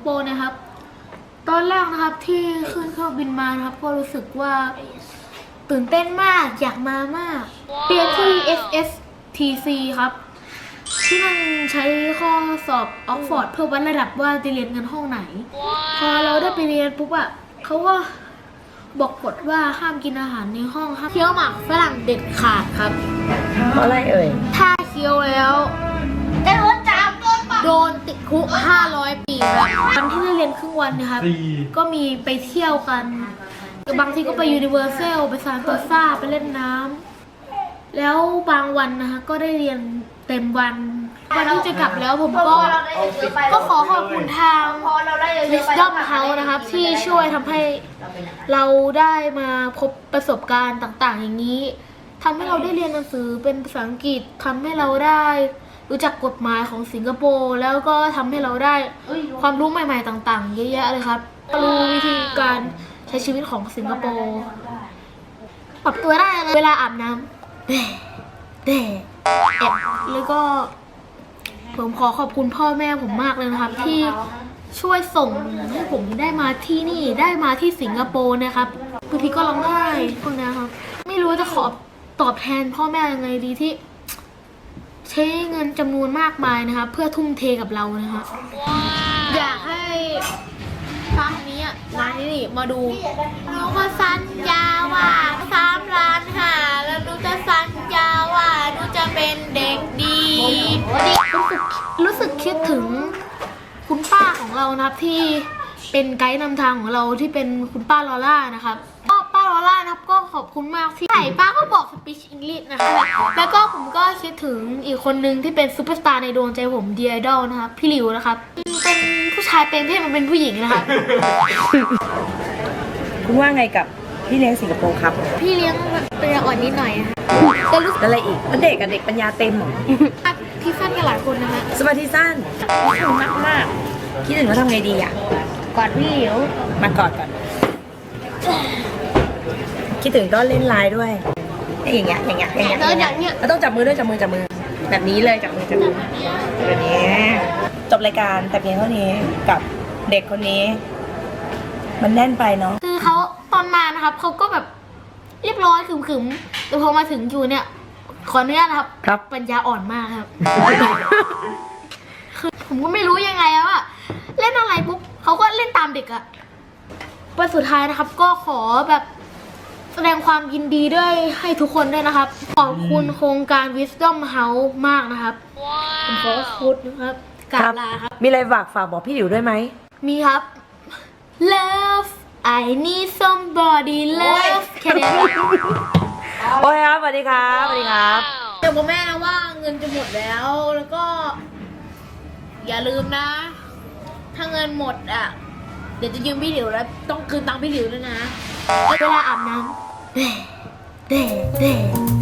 โปร์นะครับ ตอนแรกนะครับที่ขึ้นเครื่องบินมานะครับ ก็รู้สึกว่าตื่นเต้นมากอยากมามากเรียนที่ SSTC ครับ ที่มันใช้ข้อสอบออกฟอร์ดเพื่อวัดระดับว่าจะเรียนกันห้องไหน พอเราได้ไปเรียนปุ๊บอะเขาก็บอกกฎว่าห้ามกินอาหารในห้องห้ามเคี้ยวหมากฝรั่งเด็ดขาดครับ เพราะอะไรเอ่ย ถ้าเคี้ยวแล้วได้โดนจับ โดนติดคุก 500 ปีครับวันที่ได้เรียนครึ่งวันเนะครับ สี่ก็มีไปเที่ยวกัน บางทีก็ไปยูนิเวอร์แซลไปซานโตซาไปเล่นน้ำแล้วบางวันนะคะก็ได้เรียนเต็มวันวันที่จะกลับแล้วผมก็ ก็ขอขอบคุณทาง พอเราได้เยอะๆ Wisdom House นะครับ ที่ช่วยทำให้เราได้มาพบประสบการณ์ต่างๆ อย่างนี้ทำให้เราได้เรียนหนังสือเป็นภาษาอังกฤษทำให้เราได้ รู้จักกฎหมายของสิงคโปร์แล้วก็ทำให้เราได้ความรู้ใหม่ ๆ ต่างๆ เยอะแยะเลยครับรู้วิธีการใช้ชีวิตของสิงคโปร์ปรับตัวได้เลยเวลาอาบน้ำเดะเดะแอบแล้วก็ ผมขอขอบคุณพ่อแม่ผมมากเลยนะครับ ที่ช่วยส่งให้ผมได้มาที่นี่ได้มาที่สิงคโปร์นะครับบางทีก็ร้องไห้พวกนี้ครับ ไม่รู้จะขอตอบแทนพ่อแม่ยังไงดีที่ ใช้เงินจำนวนมากมายนะครับ เพื่อทุ่มเทกับเรานะครับอยากให้ครั้งนี้อะมาที่นี่มาดูหนูก็สัญญาว่าสามล้านห้าแล้วหนูจะสัญญาว่าหนูจะเป็นเด็กดีรู้สึกรู้สึกคิดถึงคุณป้าของเรานะครับที่เป็นไกด์นำทางของเราที่เป็นคุณป้าลอล่านะครับ ขอบคุณมากที่ใช่ป้าก็บอกสปีชอังกฤษนะคะแล้วก็ผมก็คิดถึงอีกคนนึงที่เป็นซูเปอร์สตาร์ในดวงใจผมเดียดอลนะครับพี่หลิวนะครับเป็นผู้ชายเป็นเพศมันเป็นผู้หญิงนะครับคุณว่าไงกับพี่เลี้ยงสิงคโปร์ครับ พี่เลี้ยงเป็นอ่อนนิดหน่อยนะคะแต่รู้สึกแล้วอะไรอีกมันเด็กกับเด็กปัญญาเต็มเหรอว่าพี่สั้นกันหลายคนนะคะสมาธิสั้นคิดถึงมากมากคิดถึงว่าทำไงดีอะกอดพี่หลิวมากอดก่อน คิดถึงก็เล่นไลน์ด้วยอย่างเงี้ยอย่างเงี้ยอย่างเงี้ยแล้วอย่างเนี้ยแล้วต้องจับมือด้วยจับมือจับมือ แบบนี้เลยจับมือจับมือแบบนี้จบรายการแต่เพียงเท่านี้กับเด็กคนนี้ มันแน่นไปเนาะคือเขาตอนมานะครับเขาก็แบบเรียบร้อยขึมๆแต่พอมาถึงอยู่เนี่ย ขออนุญาตนะครับครับ ปัญญาอ่อนมากครับ คือผมก็ไม่รู้ยังไงอะว่าเล่นอะไรปุ๊บเขาก็เล่นตามเด็กอะวันสุดท้ายนะครับ ก็ขอแบบ แสดงความยินดีด้วยให้ทุกคนด้วยนะครับ ขอบคุณโครงการ Wisdom House มากนะครับผมขอขอบคุณนะครับกราบลาครับ มีอะไรฝากฝากบอกพี่หลิวด้วยไหม มีครับ love I need somebody love แค่นี้โอเคครับสวัสดีครับสวัสดีครับเดี๋ยวบอกแม่นะว่าเงินจะหมดแล้วแล้วก็ อย่าลืมนะ ถ้าเงินหมดอะ เดี๋ยวจะยืมพี่หลิวแล้ว ต้องคืนตังค์พี่หลิวด้วยนะ เวลาอาบน้ำเด้เด้เด้